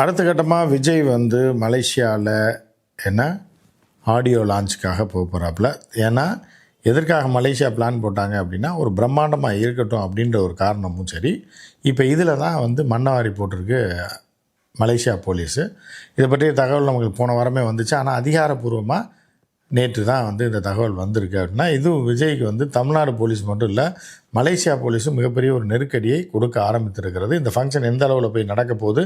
அடுத்த கட்டமாக விஜய் வந்து மலேசியாவில் என்ன? ஆடியோ லான்ச்சுக்காக போக போகிறாப்புல ஏன்னா எதற்காக மலேசியா பிளான் போட்டாங்க அப்படின்னா ஒரு பிரம்மாண்டமாக இருக்கட்டும் அப்படின்ற ஒரு காரணமும் சரி. இப்போ இதில் தான் வந்து மண்ணவாரி போட்டிருக்கு மலேசியா போலீஸு. இதை பற்றிய தகவல் நமக்கு போன வாரமே வந்துச்சு. ஆனால் அதிகாரப்பூர்வமாக நேற்று தான் வந்து இந்த தகவல் வந்திருக்கு அப்படின்னா இதுவும் விஜய்க்கு வந்து தமிழ்நாடு போலீஸ் மட்டும் இல்லை மலேசியா போலீஸும் மிகப்பெரிய ஒரு நெருக்கடியை கொடுக்க ஆரம்பித்திருக்கிறது. இந்த ஃபங்க்ஷன் எந்த அளவில் போய் நடக்க போது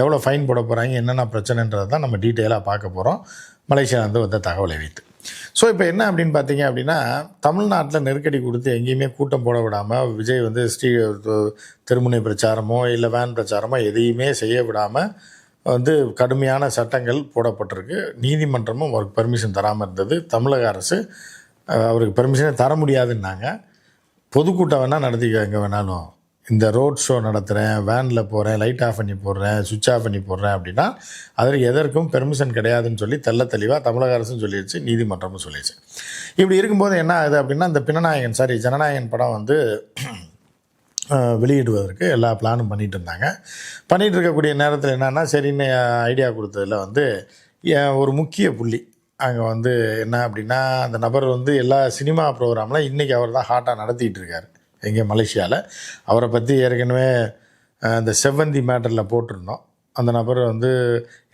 எவ்வளோ ஃபைன் போட போகிறாங்க என்னென்ன பிரச்சனைன்றதை தான் நம்ம டீட்டெயிலாக பார்க்க போகிறோம் மலேசியாவிலேருந்து வந்த தகவலை வைத்து. ஸோ இப்போ என்ன அப்படின்னு பார்த்தீங்க அப்படின்னா தமிழ்நாட்டில் நெருக்கடி கொடுத்து எங்கேயுமே கூட்டம் போட விடாமல் விஜய் வந்து ஸ்ரீ திருமுனை பிரச்சாரமோ இல்லை வேன் பிரச்சாரமோ எதையுமே செய்ய விடாமல் வந்து கடுமையான சட்டங்கள் போடப்பட்டிருக்கு. நீதிமன்றமும் அவருக்கு பெர்மிஷன் தராமல் இருந்தது. தமிழக அரசு அவருக்கு பெர்மிஷனே தர முடியாதுன்னாங்க. பொதுக்கூட்டம் வேணால் நடத்திக்க எங்கே வேணாலும். இந்த ரோட் ஷோ நடத்துகிறேன் வேனில் போகிறேன் லைட் ஆஃப் பண்ணி போடுறேன் சுவிட்ச் ஆஃப் பண்ணி போடுறேன் அப்படின்னா அதில் எதற்கும் பெர்மிஷன் கிடையாதுன்னு சொல்லி தெல்ல தெளிவாக தமிழக அரசும் சொல்லிடுச்சு நீதிமன்றமும் சொல்லிடுச்சு இப்படி இருக்கும்போது என்ன ஆகுது அப்படின்னா இந்த பினநாயகன் சாரி ஜனநாயகன் படம் வந்து வெளியிடுவதற்கு எல்லா பிளானும் பண்ணிட்டு இருந்தாங்க பண்ணிகிட்டு இருக்கக்கூடிய நேரத்தில் என்னென்னா சரின்னு ஐடியா கொடுத்ததில் வந்து என் ஒரு முக்கிய புள்ளி. அங்கே வந்து என்ன அப்படின்னா அந்த நபர் வந்து எல்லா சினிமா ப்ரோக்ராமில் இன்றைக்கி அவர் தான் ஹாட்டாக நடத்திட்டு இருக்கார் எங்கே மலேசியாவில் அவரை பற்றி ஏற்கனவே அந்த இந்த செவ்வந்தி மேட்டரில் போட்டிருந்தோம். அந்த நபர் வந்து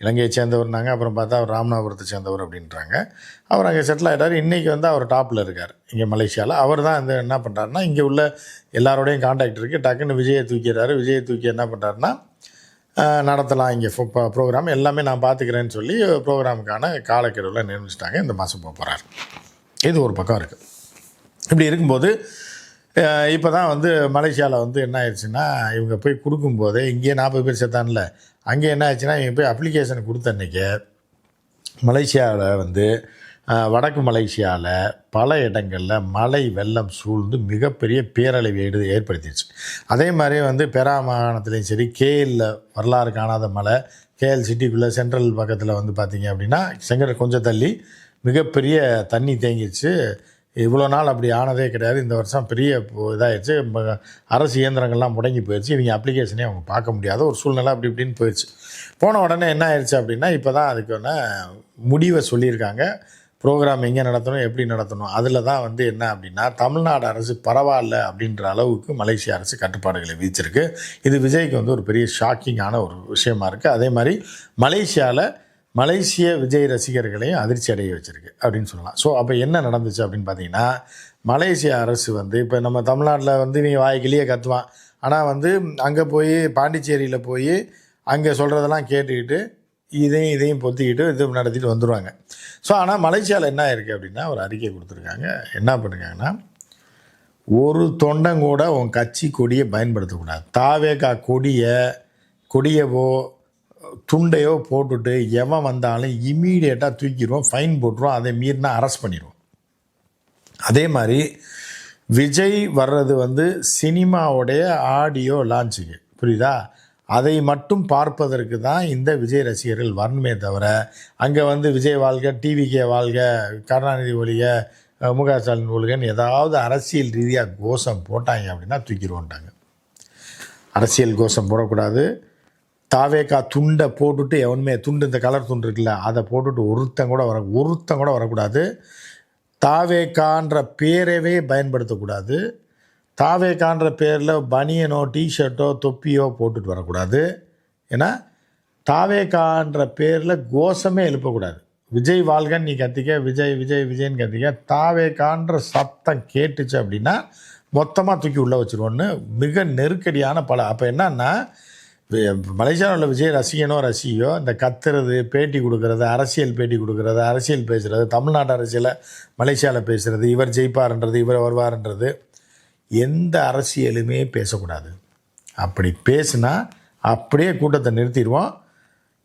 இலங்கையை சேர்ந்தவர்னாங்க. அப்புறம் பார்த்தா அவர் ராமநாதபுரத்தை சேர்ந்தவர் அப்படின்றாங்க. அவர் அங்கே செட்டில் ஆகிட்டார் இன்றைக்கி வந்து அவர் டாப்பில் இருக்கார். இங்கே மலேசியாவில் அவர் தான் வந்து என்ன பண்ணுறாருன்னா இங்கே உள்ள எல்லாரோடையும் காண்டாக்ட் இருக்குது டக்குன்னு விஜயை தூக்கிறாரு. விஜயை தூக்கி என்ன பண்ணுறாருன்னா நடத்தலாம் இங்கே ப்ரோக்ராம் எல்லாமே நான் பார்த்துக்கிறேன்னு சொல்லி ப்ரோக்ராமுக்கான காலக்கெடுவில் நிர்மிச்சிட்டாங்க இந்த மாதம் போக போகிறார் இது ஒரு பக்கம் இருக்குது இப்படி இருக்கும்போது இப்போ தான் வந்து மலேசியாவில் வந்து என்ன ஆயிடுச்சுன்னா இவங்க போய் கொடுக்கும்போதே இங்கேயே நாற்பது பேர் செத்தான்ல. அங்கே என்ன ஆச்சுன்னா இவங்க போய் அப்ளிகேஷன் கொடுத்த அன்றைக்கி மலேசியாவில் வந்து வடக்கு மலேசியாவில் பல இடங்களில் மழை வெள்ளம் சூழ்ந்து மிகப்பெரிய பேரழிவை எடு ஏற்படுத்திடுச்சு. அதே மாதிரி வந்து பெரா மாகாணத்துலேயும் சரி கேஎல்ல வரலாறு காணாத மலை கேஎல் சிட்டிக்குள்ளே சென்ட்ரல் பக்கத்தில் வந்து பார்த்தீங்க அப்படின்னா செங்கல் கொஞ்சம் தள்ளி மிகப்பெரிய தண்ணி தேங்கிடுச்சு. இவ்வளோ நாள் அப்படி ஆனதே கிடையாது. இந்த வருஷம் பெரிய இதாகிடுச்சு அரசு இயந்திரங்கள்லாம் முடங்கி போயிடுச்சு. இவங்க அப்ளிகேஷனே அவங்க பார்க்க முடியாத ஒரு சூழ்நிலை அப்படி இப்படின்னு போயிடுச்சு. போன உடனே என்ன ஆயிடுச்சு அப்படின்னா இப்போ தான் அதுக்கான முடிவை சொல்லியிருக்காங்க. ப்ரோக்ராம் எங்கே நடத்தணும் எப்படி நடத்தணும் அதில் தான் வந்து என்ன அப்படின்னா தமிழ்நாடு அரசு பரவாயில்ல அப்படின்ற அளவுக்கு மலேசிய அரசு கட்டுப்பாடுகளை விதிச்சிருக்கு. இது விஜய்க்கு வந்து ஒரு பெரிய ஷாக்கிங்கான ஒரு விஷயமா இருக்குது அதே மாதிரி மலேசியாவில் மலேசிய விஜய் ரசிகர்களையும் அதிர்ச்சி அடைய வச்சிருக்கு அப்படின்னு சொல்லலாம். ஸோ அப்போ என்ன நடந்துச்சு அப்படின்னு பார்த்தீங்கன்னா மலேசிய அரசு வந்து இப்போ நம்ம தமிழ்நாட்டில் வந்து நீ வாய்க்கிலேயே கத்துவான். ஆனால் வந்து அங்கே போய் பாண்டிச்சேரியில் போய் அங்கே சொல்கிறதெல்லாம் கேட்டுக்கிட்டு இதையும் இதையும் பொத்திக்கிட்டு இது நடத்திட்டு வந்துடுவாங்க ஸோ ஆனால் மலேசியாவில் என்ன இருக்குது அப்படின்னா ஒரு அறிக்கை கொடுத்துருக்காங்க. என்ன பண்ணுறாங்கன்னா ஒரு தொண்டங்கூட உன் கட்சி கொடியை பயன்படுத்தக்கூடாது. தாவேகா கொடியை கொடியவோ துண்டையோ போட்டுட்டு எவன் வந்தாலும் இமீடியட்டாக தூக்கிடுவோம் ஃபைன் போட்டுருவோம் அதை மீறினா அரெஸ்ட் பண்ணிடுவோம். அதே மாதிரி விஜய் வர்றது வந்து சினிமாவுடைய ஆடியோ லான்ச்சுக்கு புரியுதா? அதை மட்டும் பார்ப்பதற்கு தான் இந்த விஜய் ரசிகர்கள் வரணுமே தவிர அங்கே வந்து விஜய் வாழ்க டிவிகே வாழ்க கருணாநிதி ஒழிக முக ஸ்டாலின் ஒழுகன்னு ஏதாவது அரசியல் ரீதியாக கோஷம் போட்டாங்க அப்படின்னா தூக்கிடுவோன்ட்டாங்க அரசியல் கோஷம் போடக்கூடாது. தாவேக்கா துண்டை போட்டுட்டு எவனுமே துண்டு இந்த கலர் துண்டு இருக்குல்ல அதை போட்டுட்டு ஒருத்தன் கூட வர ஒருத்தன் கூட வரக்கூடாது. தாவேக்கான்ற பேரவே பயன்படுத்தக்கூடாது. தாவேக்கான்ற பேரில் பனியனோ டிஷர்ட்டோ தொப்பியோ போட்டுட்டு வரக்கூடாது. ஏன்னா தாவேக்கான்ற பேரில் கோஷமே எழுப்பக்கூடாது. விஜய் வாழ்கன் நீ கத்திக்க விஜய் விஜய் விஜய்ன்னு கத்திக்க தாவேக்கான்ற சத்தம் கேட்டுச்சு அப்படின்னா மொத்தமாக தூக்கி உள்ளே வச்சுருவோன்னு மிக நெருக்கடியான பல. அப்போ என்னன்னா மலேசியாவில் உள்ள விஜய் ரசிகனோ ரசிகையோ இந்த கத்துறது பேட்டி கொடுக்கறது அரசியல் பேட்டி கொடுக்கறது அரசியல் பேசுகிறது தமிழ்நாட்டு அரசியலை மலேசியாவில் பேசுகிறது இவர் ஜெயிப்பார்ன்றது இவர் வருவார்ன்றது எந்த அரசியலுமே பேசக்கூடாது. அப்படி பேசுனா அப்படியே கூட்டத்தை நிறுத்திடுவோம்.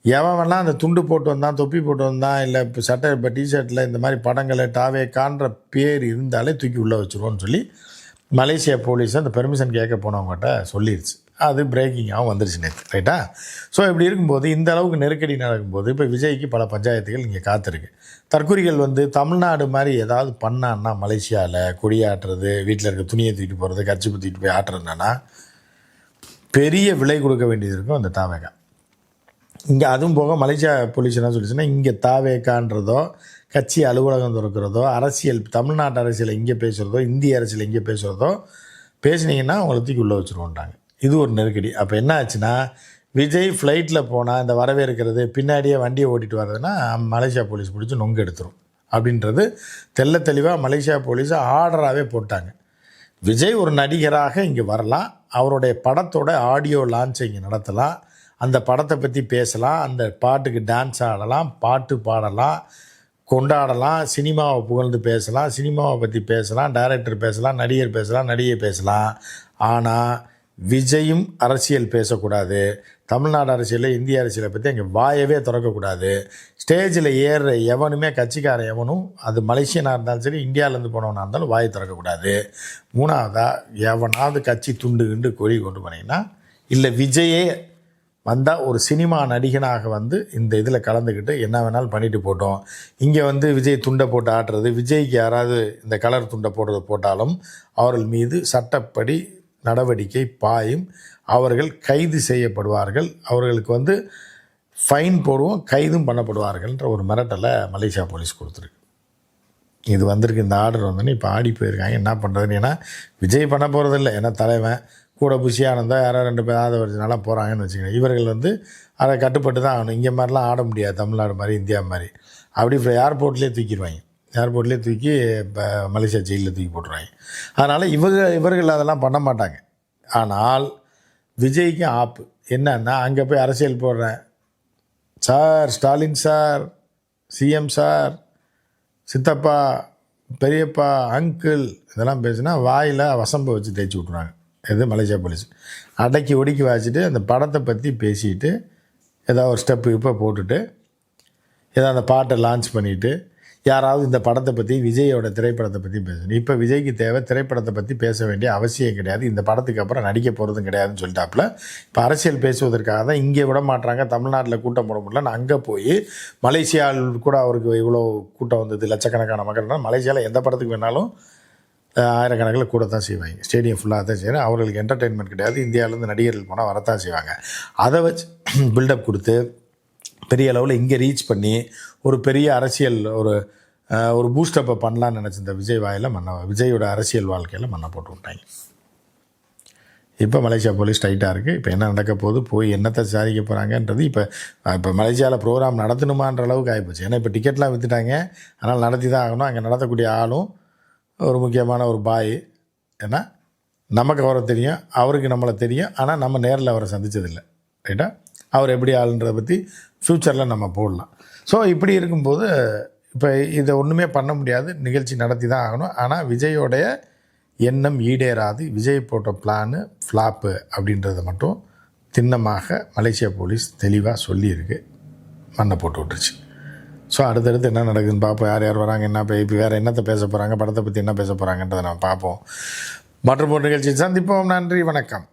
எவன்லாம் அந்த துண்டு போட்டு வந்தான் தொப்பி போட்டு வந்தான் இல்லை இப்போ சட்டை இப்போ டிஷர்ட்டில் இந்த மாதிரி படங்களை டாவே காண்ற பேர் இருந்தாலே தூக்கி உள்ளே வச்சுருவோன்னு சொல்லி மலேசியா போலீஸ் அந்த பெர்மிஷன் கேட்க போனவங்ககிட்ட சொல்லிடுச்சு அது பிரேக்கிங்காகவும் வந்துருச்சு நேற்று ரைட்டா ஸோ இப்படி இருக்கும்போது இந்த அளவுக்கு நெருக்கடி நடக்கும்போது இப்போ விஜய்க்கு பல பஞ்சாயத்துகள் இங்கே காத்திருக்கு. தற்கொலைகள் வந்து தமிழ்நாடு மாதிரி ஏதாவது பண்ணான்னா மலேசியாவில் கொடியாட்டுறது வீட்டில் இருக்க துணியை தூக்கிட்டு போகிறது கச்சி தூக்கிட்டு போய் ஆட்டுறதுனா பெரிய விலை கொடுக்க வேண்டியது இருக்கும் அந்த தாவேகா. இங்கே அதுவும் போக மலேசியா போலீஸ் என்ன சொல்லிச்சுன்னா இங்கே தாவேக்கான்றதோ கட்சி அலுவலகம் திறக்கிறதோ அரசியல் தமிழ்நாட்டு அரசியல் இங்கே பேசுகிறதோ இந்திய அரசியல் இங்கே பேசுகிறதோ பேசினீங்கன்னா அவங்கள தூக்கி உள்ளே வச்சுருவோன்றாங்க. இது ஒரு நெருக்கடி. அப்போ என்ன ஆச்சுன்னா விஜய் ஃப்ளைட்டில் போனால் இந்த வரவேற்கிறது பின்னாடியே வண்டியை ஓட்டிட்டு வர்றதுன்னா மலேசியா போலீஸ் பிடிச்சி நொங்கு எடுத்துரும். அப்படின்றது தெல்ல தெளிவாக மலேசியா போலீஸை ஆர்டராகவே போட்டாங்க. விஜய் ஒரு நடிகராக இங்கே வரலாம். அவருடைய படத்தோட ஆடியோ லான்ச்சை இங்கே நடத்தலாம். அந்த படத்தை பற்றி பேசலாம். அந்த பாட்டுக்கு டான்ஸ் ஆடலாம். பாட்டு பாடலாம். கொண்டாடலாம். சினிமாவை புகழ்ந்து பேசலாம். சினிமாவை பற்றி பேசலாம். டைரக்டர் பேசலாம். நடிகர் பேசலாம். நடிகை பேசலாம். ஆனால் விஜயும் அரசியல் பேசக்கூடாது. தமிழ்நாடு அரசியலில் இந்திய அரசியலை பற்றி அங்கே வாயவே திறக்கக்கூடாது. ஸ்டேஜில் ஏறுற எவனுமே கட்சிக்காரன் எவனும் அது மலேசியனாக இருந்தாலும் சரி இந்தியாவிலேருந்து போனவனாக இருந்தாலும் வாயை திறக்கக்கூடாது. மூணாவதாக எவனாவது கட்சி துண்டு கிண்டு கொடி கொண்டு போனீங்கன்னா இல்லை விஜயே வந்தால் ஒரு சினிமா நடிகனாக வந்து இந்த இதில் கலந்துக்கிட்டு என்ன வேணாலும் பண்ணிட்டு போட்டோம். இங்கே வந்து விஜய் துண்டை போட்டு ஆட்டுறது விஜய்க்கு யாராவது இந்த கலர் துண்டை போடுறது போட்டாலும் அவர்கள் மீது சட்டப்படி நடவடிக்கை பாயும். அவர்கள் கைது செய்யப்படுவார்கள். அவர்களுக்கு வந்து ஃபைன் போடுவோம் கைதும் பண்ணப்படுவார்கள்ன்ற ஒரு மிரட்டலை மலேசியா போலீஸ் கொடுத்துருக்கு. இது வந்திருக்கு இந்த ஆர்டர் வந்தோடனே இப்போ ஆடி போயிருக்காங்க. என்ன பண்ணுறதுன்னு ஏன்னா விஜய் பண்ண போகிறதில்ல ஏன்னா தலைவன் கூட புஷியானந்தா யாரோ ரெண்டு பேர் ஆதவர்ஜனாலாம் போகிறாங்கன்னு வச்சுக்கோங்க. இவர்கள் வந்து அதை கட்டுப்பட்டு தான் ஆகணும். இங்கே மாதிரிலாம் ஆட முடியாது. தமிழ்நாடு மாதிரி இந்தியா மாதிரி. அப்படி இப்போ ஏர்போர்ட்லேயே தூக்கிடுவாங்க. ஏர்போர்ட்லேயே தூக்கி இப்போ மலேசியா ஜெயிலில் தூக்கி போட்டுருவாங்க. அதனால் இவங்க இவர்கள் அதெல்லாம் பண்ண மாட்டாங்க. ஆனால் விஜய்க்கு ஆப்பு. என்னன்னா அங்கே போய் அரசியல் போடுறேன். Sir Stalin sir CM sir சித்தப்பா பெரியப்பா அங்கிள் இதெல்லாம் பேசுனா வாயில் வசம்பை வச்சு தேய்ச்சி விட்ருவாங்க இது மலேசியா போலீஸ். அடக்கி ஒடுக்கி வச்சுட்டு அந்த படத்தை பற்றி பேசிட்டு ஏதாவது ஒரு ஸ்டெப்பு இப்போ போட்டுட்டு ஏதாவது அந்த பாட்டை லான்ச் பண்ணிவிட்டு யாராவது இந்த படத்தை பற்றி விஜயோட திரைப்படத்தை பற்றி பேசணும். இப்போ விஜய்க்கு தேவை திரைப்படத்தை பற்றி பேச வேண்டிய அவசியம் கிடையாது. இந்த படத்துக்கு அப்புறம் நடிக்க போகிறதும் கிடையாதுன்னு சொல்லிட்டாப்புல. இப்போ அரசியல் பேசுவதற்காக தான் இங்கே விட மாட்டாங்க தமிழ்நாட்டில் கூட்டம் போட முடியலன்னு அங்கே போய் மலேசியாவில் கூட அவருக்கு இவ்வளோ கூட்டம் வந்தது லட்சக்கணக்கான மக்கள்னால் மலேசியாவில் எந்த படத்துக்கு வேணாலும் ஆயிரக்கணக்கில் கூட தான் செய்வாங்க. ஸ்டேடியம் ஃபுல்லாக தான் செய்யணும். அவர்களுக்கு என்டர்டெயின்மெண்ட் கிடையாது. இந்தியாவிலேருந்து நடிகர்கள் போனால் வரத்தான் செய்வாங்க. அதை வச்சு பில்டப் கொடுத்து பெரிய அளவில் இங்கே ரீச் பண்ணி ஒரு பெரிய அரசியல் ஒரு ஒரு பூஸ்டப்பை பண்ணலான்னு நினச்சிருந்த விஜய் வாயில் மண்ணை விஜயோட அரசியல் வாழ்க்கையில் மண்ணை போட்டு விட்டாங்க. இப்போ மலேசியா போலீஸ் டைட்டாக இருக்குது இப்போ என்ன நடக்க போகுது? போய் என்னத்தை சாதிக்க போகிறாங்கன்றது இப்போ இப்போ மலேசியாவில் ப்ரோக்ராம் நடத்தணுமான்ற அளவுக்கு ஆகிப்போச்சு ஏன்னா இப்போ டிக்கெட்லாம் விற்றுட்டாங்க அதனால் நடத்தி தான் ஆகணும். அங்கே நடத்தக்கூடிய ஆளும் ஒரு முக்கியமான ஒரு பாய். ஏன்னா நமக்கு அவரை தெரியும் அவருக்கு நம்மளை தெரியும். ஆனால் நம்ம நேரில் அவரை சந்தித்ததில்லை ரைட்டா அவர் எப்படி ஆளுன்றதை பற்றி ஃப்யூச்சரில் நம்ம போடலாம். ஸோ இப்படி இருக்கும்போது இப்போ இதை ஒன்றுமே பண்ண முடியாது. நிகழ்ச்சி நடத்தி தான் ஆகணும். ஆனால் விஜயோடைய எண்ணம் ஈடேறாது. விஜய் போட்ட பிளானு ஃப்ளாப்பு அப்படின்றத மட்டும் திண்ணமாக மலேசியா போலீஸ் தெளிவாக சொல்லியிருக்கு. மண்ணை போட்டு விட்டுருச்சு. ஸோ அடுத்தடுத்து என்ன நடக்குதுன்னு பார்ப்போம். யார் யார் வராங்க என்ன இப்போ வேறு என்னத்தை பேச போகிறாங்க படத்தை பற்றி என்ன பேச போகிறாங்கன்றதை நம்ம பார்ப்போம். மற்றும் ஒரு நிகழ்ச்சி சந்திப்போம். நன்றி வணக்கம்.